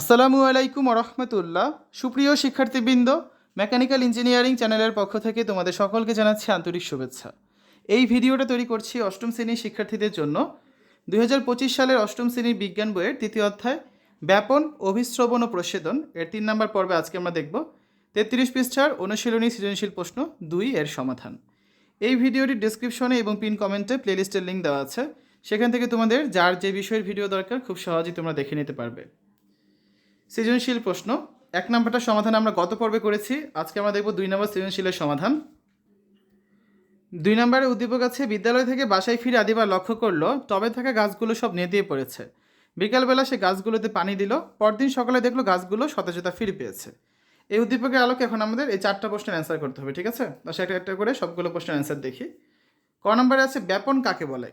আসসালামু আলাইকুম রহমতুল্লাহ সুপ্রিয় শিক্ষার্থীবৃন্দ, মেকানিক্যাল ইঞ্জিনিয়ারিং চ্যানেলের পক্ষ থেকে তোমাদের সকলকে জানাচ্ছি আন্তরিক শুভেচ্ছা। এই ভিডিওটা তৈরি করছি অষ্টম শ্রেণির শিক্ষার্থীদের জন্য। দুই হাজার পঁচিশ সালের অষ্টম শ্রেণির বিজ্ঞান বইয়ের তৃতীয় অধ্যায়, ব্যাপন অভিশ্রবণ ও প্রসেদন এর তিন নম্বর পর্বে আজকে আমরা দেখব তেত্রিশ পৃষ্ঠার অনুশীলনী সৃজনশীল প্রশ্ন দুই এর সমাধান। এই ভিডিওটির ডিসক্রিপশনে এবং পিন কমেন্টে প্লেলিস্টের লিঙ্ক দেওয়া আছে। সেখান থেকে তোমাদের যার যে বিষয়ের ভিডিও দরকার, খুব সহজেই তোমরা দেখে নিতে পারবে। সৃজনশীল প্রশ্ন। এক নম্বরটা সমাধান আমরা গত পর্বে করেছি। আজকে আমরা দেখব দুই নম্বর সৃজনশীলের সমাধান। দুই নম্বরে উদ্দীপক আছে, বিদ্যালয় থেকে বাসায় ফিরে আদিবার লক্ষ্য করল টবে থাকা গাছগুলো সব নেতিয়ে পড়েছে। বিকালবেলা সে গাছগুলোতে পানি দিল, পরদিন সকালে দেখল গাছগুলো সতেজতা ফিরে পেয়েছে। এই উদ্দীপকের আলোকে এখন আমাদের এই চারটা প্রশ্নের অ্যান্সার করতে হবে, ঠিক আছে? একটা একটা করে সবগুলো প্রশ্নের অ্যান্সার দেখি। ক নম্বরে আছে, ব্যাপন কাকে বলে?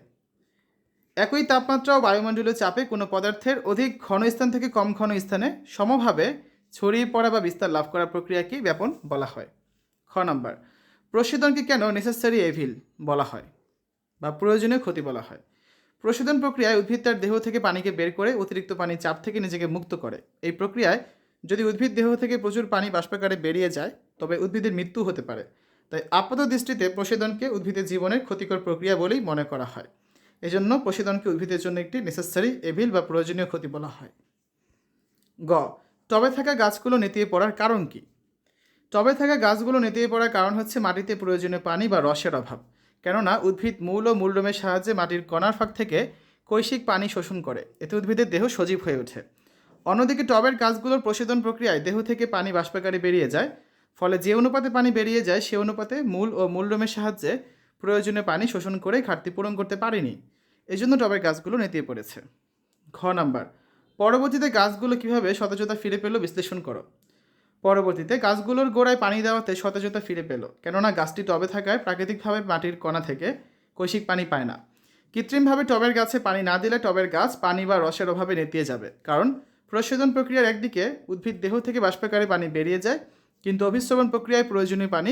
একই তাপমাত্রা ও বায়ুমণ্ডলীয় চাপে কোনো পদার্থের অধিক ঘন স্থান থেকে কম ঘন স্থানে সমভাবে ছড়িয়ে পড়া বা বিস্তার লাভ করার প্রক্রিয়াকেই ব্যাপন বলা হয়। খ নম্বর, প্রশোধনকে কেন নেসেসারি এভিল বলা হয় বা প্রয়োজনীয় ক্ষতি বলা হয়? প্রশোধন প্রক্রিয়ায় উদ্ভিদ তার দেহ থেকে পানিকে বের করে অতিরিক্ত পানির চাপ থেকে নিজেকে মুক্ত করে। এই প্রক্রিয়ায় যদি উদ্ভিদ দেহ থেকে প্রচুর পানি বাষ্পাকারে বেরিয়ে যায়, তবে উদ্ভিদের মৃত্যু হতে পারে। তাই আপাত দৃষ্টিতে প্রশোধনকে উদ্ভিদের জীবনের ক্ষতিকর প্রক্রিয়া বলেই মনে করা হয়। এজন্য প্রশোধনকে উদ্ভিদের জন্য একটি নেসেসারি এভিল বা প্রয়োজনীয় ক্ষতি বলা হয়। গ, টবে থাকা গাছগুলো নেতিয়ে পড়ার কারণ কি? টবে থাকা গাছগুলো নেতিয়ে পড়ার কারণ হচ্ছে মাটিতে প্রয়োজনীয় পানি বা রসের অভাব। কেননা উদ্ভিদ মূল ও মূলরোমের সাহায্যে মাটির কণার ফাঁক থেকে কৈশিক পানি শোষণ করে। এতে উদ্ভিদের দেহ সজীব হয়ে ওঠে। অন্যদিকে টবের গাছগুলোর প্রশোধন প্রক্রিয়ায় দেহ থেকে পানি বাষ্পাকারে বেরিয়ে যায়, ফলে যে অনুপাতে পানি বেরিয়ে যায়, সে অনুপাতে মূল ও মূলরোমের সাহায্যে প্রয়োজনীয় পানি শোষণ করে ঘাটতি পূরণ করতে পারেনি। এই জন্য টবের গাছগুলো নেতিয়ে পড়েছে। ঘ নাম্বার, পরবর্তীতে গাছগুলো কীভাবে সতেজতা ফিরে পেল বিশ্লেষণ করো। পরবর্তীতে গাছগুলোর গোড়ায় পানি দেওয়াতে সতেজতা ফিরে পেল, কেননা গাছটি টবে থাকায় প্রাকৃতিকভাবে মাটির কণা থেকে কৈশিক পানি পায় না। কৃত্রিমভাবে টবের গাছে পানি না দিলে টবের গাছ পানি বা রসের অভাবে নেতিয়ে যাবে, কারণ প্রশোধন প্রক্রিয়ার একদিকে উদ্ভিদ দেহ থেকে বাষ্পাকারে পানি বেরিয়ে যায়, কিন্তু অভিশ্রবণ প্রক্রিয়ায় প্রয়োজনীয় পানি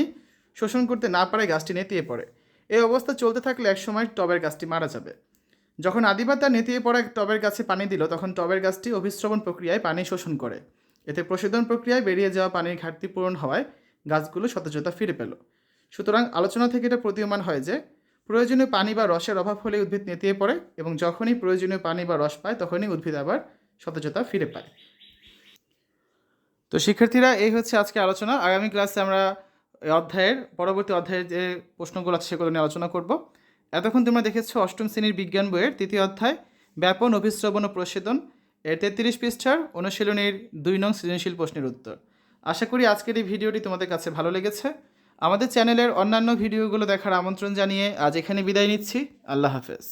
শোষণ করতে না পারে গাছটি নেতিয়ে পড়ে। এই অবস্থা চলতে থাকলে একসময় টবের গাছটি মারা যাবে। যখন আদিবা তার নেতিয়ে পড়া টবের গাছে পানি দিল, তখন টবের গাছটি অভিশ্রবণ প্রক্রিয়ায় পানি শোষণ করে। এতে প্রশোধন প্রক্রিয়ায় বেরিয়ে যাওয়া পানির ঘাটতি পূরণ হওয়ায় গাছগুলো সতেজতা ফিরে পেল। সুতরাং আলোচনা থেকে এটা প্রতীয়মান হয় যে, প্রয়োজনীয় পানি বা রসের অভাব হলে উদ্ভিদ নেতিয়ে পড়ে এবং যখনই প্রয়োজনীয় পানি বা রস পায়, তখনই উদ্ভিদ আবার সতেজতা ফিরে পায়। তো শিক্ষার্থীরা, এই হচ্ছে আজকে আলোচনা। আগামী ক্লাসে আমরা অধ্যায়ের, পরবর্তী অধ্যায়ের যে প্রশ্নগুলো আছে সেগুলো নিয়ে আলোচনা করব। এতক্ষণ তোমরা দেখেছ অষ্টম শ্রেণির বিজ্ঞান বইয়ের তৃতীয় অধ্যায়, ব্যাপন অভিশ্রবণ ও প্রসেদন এর তেত্রিশ পৃষ্ঠার অনুশীলনীর দুই নং সৃজনশীল প্রশ্নের উত্তর। আশা করি আজকের এই ভিডিওটি তোমাদের কাছে ভালো লেগেছে। আমাদের চ্যানেলের অন্যান্য ভিডিওগুলো দেখার আমন্ত্রণ জানিয়ে আজ এখানে বিদায় নিচ্ছি। আল্লাহ হাফেজ।